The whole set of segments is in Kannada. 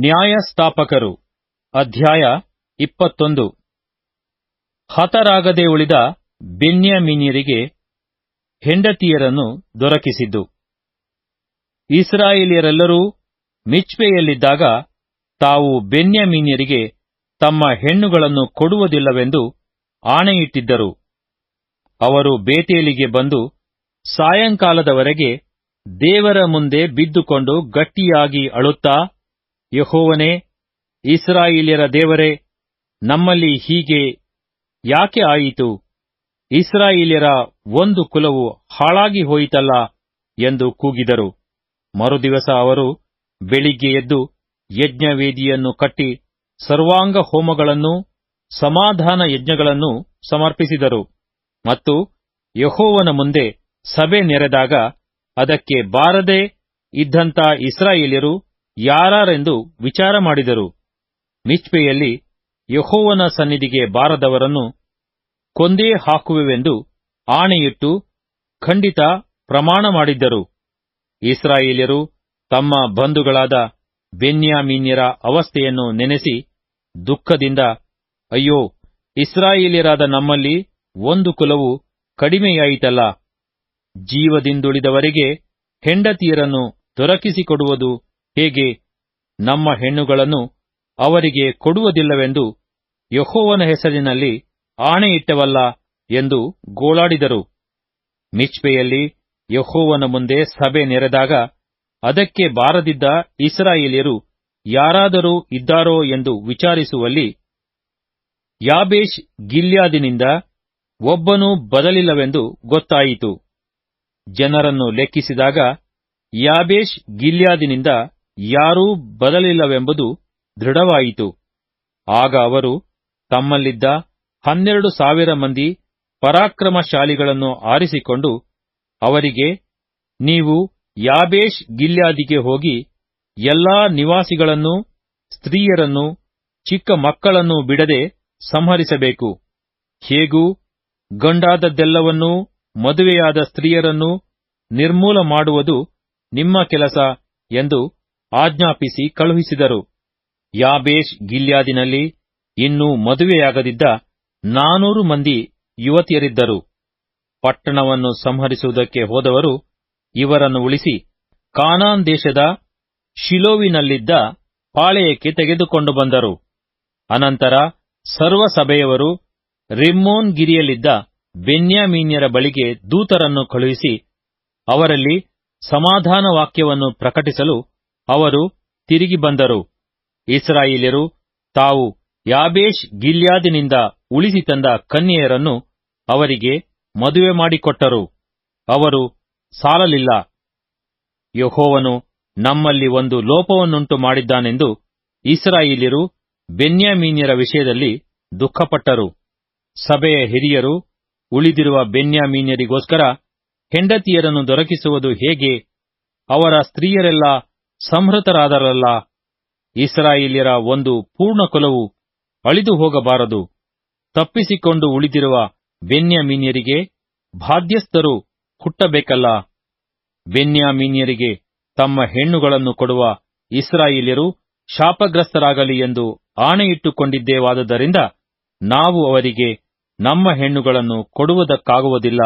ನ್ಯಾಯಸ್ಥಾಪಕರು, ಅಧ್ಯಾಯ ಇಪ್ಪತ್ತೊಂದು. ಹತರಾಗದೆ ಉಳಿದ ಬೆನ್ಯಾಮೀನ್ಯರಿಗೆ ಹೆಂಡತಿಯರನ್ನು ದೊರಕಿಸಿದ್ದು. ಇಸ್ರಾಯೇಲಿಯರೆಲ್ಲರೂ ಮಿಚ್ಪೆಯಲ್ಲಿದ್ದಾಗ ತಾವು ಬೆನ್ಯಾಮೀನ್ಯರಿಗೆ ತಮ್ಮ ಹೆಣ್ಣುಗಳನ್ನು ಕೊಡುವುದಿಲ್ಲವೆಂದು ಆಣೆಯಿಟ್ಟಿದ್ದರು. ಅವರು ಬೇತೇಲಿಗೆ ಬಂದು ಸಾಯಂಕಾಲದವರೆಗೆ ದೇವರ ಮುಂದೆ ಬಿದ್ದುಕೊಂಡು ಗಟ್ಟಿಯಾಗಿ ಅಳುತ್ತಾ ಯಹೋವನೇ, ಇಸ್ರಾಯಿಲಿಯರ ದೇವರೇ, ನಮ್ಮಲ್ಲಿ ಹೀಗೆ ಯಾಕೆ ಆಯಿತು? ಇಸ್ರಾಯಿಲಿಯರ ಒಂದು ಕುಲವು ಹಾಳಾಗಿ ಹೋಯಿತಲ್ಲ ಎಂದು ಕೂಗಿದರು. ಮರುದಿವಸ ಅವರು ಬೆಳಿಗ್ಗೆ ಎದ್ದು ಯಜ್ಞವೇದಿಯನ್ನು ಕಟ್ಟಿ ಸರ್ವಾಂಗ ಹೋಮಗಳನ್ನು ಸಮಾಧಾನ ಯಜ್ಞಗಳನ್ನು ಸಮರ್ಪಿಸಿದರು. ಮತ್ತು ಯಹೋವನ ಮುಂದೆ ಸಭೆ ನೆರೆದಾಗ ಅದಕ್ಕೆ ಬಾರದೆ ಇದ್ದಂಥ ಇಸ್ರಾಯೇಲ್ಯರು ಯಾರಾರೆಂದು ವಿಚಾರ ಮಾಡಿದರು. ಮಿಚ್ಪೆಯಲ್ಲಿ ಯಹೋವನ ಸನ್ನಿಧಿಗೆ ಬಾರದವರನ್ನು ಕೊಂದೇ ಹಾಕುವೆವೆಂದು ಆಣೆಯಿಟ್ಟು ಖಂಡಿತ ಪ್ರಮಾಣ ಮಾಡಿದ್ದರು. ಇಸ್ರಾಯೇಲ್ಯರು ತಮ್ಮ ಬಂಧುಗಳಾದ ಬೆನ್ಯಾಮೀನ್ಯರ ಅವಸ್ಥೆಯನ್ನು ನೆನೆಸಿ ದುಃಖದಿಂದ, ಅಯ್ಯೋ, ಇಸ್ರಾಯೇಲ್ಯರಾದ ನಮ್ಮಲ್ಲಿ ಒಂದು ಕುಲವು ಕಡಿಮೆಯಾಯಿತಲ್ಲ. ಜೀವದಿಂದುಳಿದವರಿಗೆ ಹೆಂಡತಿಯರನ್ನು ದೊರಕಿಸಿಕೊಡುವುದು ಹೇಗೆ ನಮ್ಮ ಹೆಣ್ಣುಗಳನ್ನು ಅವರಿಗೆ ಕೊಡುವುದಿಲ್ಲವೆಂದು ಯಹೋವನ ಹೆಸರಿನಲ್ಲಿ ಆಣೆಯಿಟ್ಟವಲ್ಲ ಎಂದು ಗೋಳಾಡಿದರು. ಮಿಚ್ಪೆಯಲ್ಲಿ ಯಹೋವನ ಮುಂದೆ ಸಭೆ ನೆರೆದಾಗ ಅದಕ್ಕೆ ಬಾರದಿದ್ದ ಇಸ್ರಾಯೇಲ್ಯರು ಯಾರಾದರೂ ಇದ್ದಾರೋ ಎಂದು ವಿಚಾರಿಸುವಲ್ಲಿ ಯಾಬೇಶ್ ಗಿಲ್ಯಾದಿನಿಂದ ಒಬ್ಬನೂ ಬದಲಿಲ್ಲವೆಂದು ಗೊತ್ತಾಯಿತು. ಜನರನ್ನು ಲೆಕ್ಕಿಸಿದಾಗ ಯಾಬೇಶ್ ಗಿಲ್ಯಾದಿನಿಂದ ಯಾರೂ ಬದಲಿಲ್ಲವೆಂಬುದು ದೃಢವಾಯಿತು. ಆಗ ಅವರು ತಮ್ಮಲ್ಲಿದ್ದ ಹನ್ನೆರಡು ಸಾವಿರ ಮಂದಿ ಪರಾಕ್ರಮಶಾಲಿಗಳನ್ನು ಆರಿಸಿಕೊಂಡು ಅವರಿಗೆ, ನೀವು ಯಾಬೇಶ್ ಗಿಲ್ಯಾದಿಗೆ ಹೋಗಿ ಎಲ್ಲಾ ನಿವಾಸಿಗಳನ್ನು ಸ್ತ್ರೀಯರನ್ನು ಚಿಕ್ಕ ಮಕ್ಕಳನ್ನು ಬಿಡದೆ ಸಂಹರಿಸಬೇಕು. ಹೇಗೂ ಗಂಡಾದದ್ದೆಲ್ಲವನ್ನೂ ಮದುವೆಯಾದ ಸ್ತ್ರೀಯರನ್ನು ನಿರ್ಮೂಲ ಮಾಡುವುದು ನಿಮ್ಮ ಕೆಲಸ ಎಂದು ಆಜ್ಞಾಪಿಸಿ ಕಳುಹಿಸಿದರು. ಯಾಬೇಶ್ ಗಿಲ್ಯಾದಿನಲ್ಲಿ ಇನ್ನೂ ಮದುವೆಯಾಗದಿದ್ದ ನಾನೂರು ಮಂದಿ ಯುವತಿಯರಿದ್ದರು. ಪಟ್ಟಣವನ್ನು ಸಂಹರಿಸುವುದಕ್ಕೆ ಹೋದವರು ಇವರನ್ನು ಉಳಿಸಿ ಕಾನಾನ್ ದೇಶದ ಶಿಲೋವಿನಲ್ಲಿದ್ದ ಪಾಳೆಯಕ್ಕೆ ತೆಗೆದುಕೊಂಡು ಬಂದರು. ಅನಂತರ ಸರ್ವಸಭೆಯವರು ರಿಮ್ಮೋನ್ ಗಿರಿಯಲ್ಲಿದ್ದ ಬೆನ್ಯಾಮೀನ್ಯರ ಬಳಿಗೆ ದೂತರನ್ನು ಕಳುಹಿಸಿ ಅವರಲ್ಲಿ ಸಮಾಧಾನ ವಾಕ್ಯವನ್ನು ಪ್ರಕಟಿಸಲು ಅವರು ತಿರುಗಿ ಬಂದರು. ಇಸ್ರಾಯೇಲ್ಯರು ತಾವು ಯಾಬೇಷ್ ಗಿಲ್ಯಾದಿನಿಂದ ಉಳಿಸಿ ತಂದ ಕನ್ಯೆಯರನ್ನು ಅವರಿಗೆ ಮದುವೆ ಮಾಡಿಕೊಟ್ಟರು. ಅವರು ಸಾಲಲಿಲ್ಲ. ಯಹೋವನು ನಮ್ಮಲ್ಲಿ ಒಂದು ಲೋಪವನ್ನುಂಟು ಮಾಡಿದ್ದಾನೆಂದು ಇಸ್ರಾಯೇಲ್ಯರು ಬೆನ್ಯಾಮೀನ್ಯರ ವಿಷಯದಲ್ಲಿ ದುಃಖಪಟ್ಟರು. ಸಭೆಯ ಹಿರಿಯರು ಉಳಿದಿರುವ ಬೆನ್ಯಾಮೀನ್ಯರಿಗೋಸ್ಕರ ಹೆಂಡತಿಯರನ್ನು ದೊರಕಿಸುವುದು ಹೇಗೆ? ಅವರ ಸ್ತ್ರೀಯರೆಲ್ಲ ಸಂಹೃತರಾದರಲ್ಲ, ಇಸ್ರಾಯೇಲ್ಯರ ಒಂದು ಪೂರ್ಣ ಕುಲವು ಅಳಿದು ಹೋಗಬಾರದು. ತಪ್ಪಿಸಿಕೊಂಡು ಉಳಿದಿರುವ ಬೆನ್ಯಾಮೀನ್ಯರಿಗೆ ಬಾಧ್ಯಸ್ಥರು ಹುಟ್ಟಬೇಕಲ್ಲ. ಬೆನ್ಯಾಮೀನ್ಯರಿಗೆ ತಮ್ಮ ಹೆಣ್ಣುಗಳನ್ನು ಕೊಡುವ ಇಸ್ರಾಯಿಲಿಯರು ಶಾಪಗ್ರಸ್ತರಾಗಲಿ ಎಂದು ಆಣೆಯಿಟ್ಟುಕೊಂಡಿದ್ದೇವಾದುದರಿಂದ ನಾವು ಅವರಿಗೆ ನಮ್ಮ ಹೆಣ್ಣುಗಳನ್ನು ಕೊಡುವುದಕ್ಕಾಗುವುದಿಲ್ಲ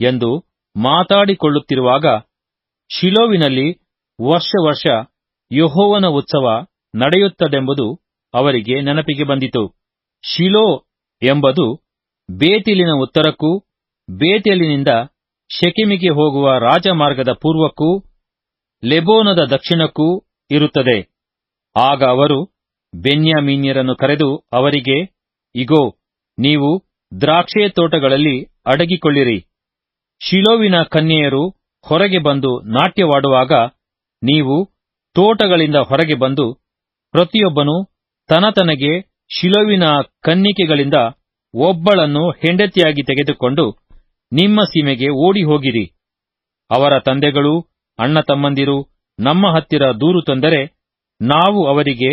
ಎಂದು ಮಾತಾಡಿಕೊಳ್ಳುತ್ತಿರುವಾಗ ಶಿಲೋವಿನಲ್ಲಿ ವರ್ಷ ವರ್ಷ ಯಹೋವನ ಉತ್ಸವ ನಡೆಯುತ್ತದೆಂಬುದು ಅವರಿಗೆ ನೆನಪಿಗೆ ಬಂದಿತು. ಶಿಲೋ ಎಂಬುದು ಬೇತಿಲಿನ ಉತ್ತರಕ್ಕೂ, ಬೇತಿಲಿನಿಂದ ಶಕಿಮಿಗೆ ಹೋಗುವ ರಾಜಮಾರ್ಗದ ಪೂರ್ವಕ್ಕೂ, ಲೆಬೋನದ ದಕ್ಷಿಣಕ್ಕೂ ಇರುತ್ತದೆ. ಆಗ ಅವರು ಬೆನ್ಯಾಮೀನ್ಯರನ್ನು ಕರೆದು ಅವರಿಗೆ, ಇಗೋ, ನೀವು ದ್ರಾಕ್ಷೆ ತೋಟಗಳಲ್ಲಿ ಅಡಗಿಕೊಳ್ಳಿರಿ. ಶಿಲೋವಿನ ಕನ್ಯೆಯರು ಹೊರಗೆ ಬಂದು ನಾಟ್ಯವಾಡುವಾಗ ನೀವು ತೋಟಗಳಿಂದ ಹೊರಗೆ ಬಂದು ಪ್ರತಿಯೊಬ್ಬನು ತನತನಗೆ ಶಿಲೋವಿನ ಕನ್ನಿಕೆಗಳಿಂದ ಒಬ್ಬಳನ್ನು ಹೆಂಡತಿಯಾಗಿ ತೆಗೆದುಕೊಂಡು ನಿಮ್ಮ ಸೀಮೆಗೆ ಓಡಿ ಹೋಗಿರಿ. ಅವರ ತಂದೆಗಳು, ಅಣ್ಣ ತಮ್ಮಂದಿರು, ನಮ್ಮ ಹತ್ತಿರ ದೂರು ತಂದರೆ ನಾವು ಅವರಿಗೆ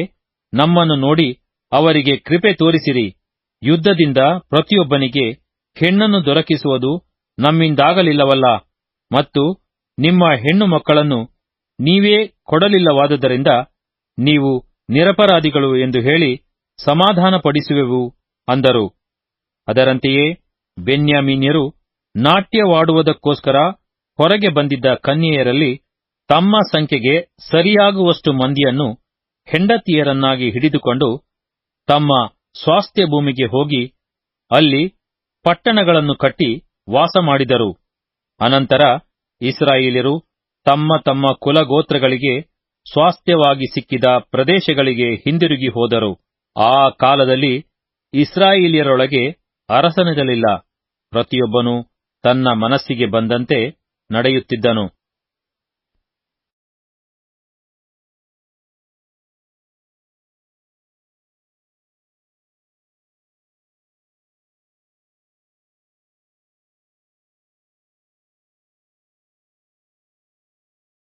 ನಮ್ಮನ್ನು ನೋಡಿ ಅವರಿಗೆ ಕೃಪೆ ತೋರಿಸಿರಿ. ಯುದ್ಧದಿಂದ ಪ್ರತಿಯೊಬ್ಬನಿಗೆ ಹೆಣ್ಣನ್ನು ದೊರಕಿಸುವುದು ನಮ್ಮಿಂದಾಗಲಿಲ್ಲವಲ್ಲ ಮತ್ತು ನಿಮ್ಮ ಹೆಣ್ಣು ಮಕ್ಕಳನ್ನು ನೀವೇ ಕೊಡಲಿಲ್ಲವಾದುದರಿಂದ ನೀವು ನಿರಪರಾಧಿಗಳು ಎಂದು ಹೇಳಿ ಸಮಾಧಾನಪಡಿಸುವೆವು ಅಂದರು. ಅದರಂತೆಯೇ ಬೆನ್ಯಾಮೀನ್ಯರು ನಾಟ್ಯವಾಡುವುದಕ್ಕೋಸ್ಕರ ಹೊರಗೆ ಬಂದಿದ್ದ ಕನ್ಯೆಯರಲ್ಲಿ ತಮ್ಮ ಸಂಖ್ಯೆಗೆ ಸರಿಯಾಗುವಷ್ಟು ಮಂದಿಯನ್ನು ಹೆಂಡತಿಯರನ್ನಾಗಿ ಹಿಡಿದುಕೊಂಡು ತಮ್ಮ ಸ್ವಾಸ್ಥ್ಯ ಭೂಮಿಗೆ ಹೋಗಿ ಅಲ್ಲಿ ಪಟ್ಟಣಗಳನ್ನು ಕಟ್ಟಿ ವಾಸ ಮಾಡಿದರು ಅನಂತರ ಇಸ್ರಾಯೇಲ್ಯರು ತಮ್ಮ ತಮ್ಮ ಕುಲಗೋತ್ರಗಳಿಗೆ ಸ್ವಾಸ್ಥ್ಯವಾಗಿ ಸಿಕ್ಕಿದ ಪ್ರದೇಶಗಳಿಗೆ ಹಿಂದಿರುಗಿ ಹೋದರು. ಆ ಕಾಲದಲ್ಲಿ ಇಸ್ರಾಯೇಲಿಯರೊಳಗೆ ಅರಸನಿರಲಿಲ್ಲ. ಪ್ರತಿಯೊಬ್ಬನು ತನ್ನ ಮನಸ್ಸಿಗೆ ಬಂದಂತೆ ನಡೆಯುತ್ತಿದ್ದನು.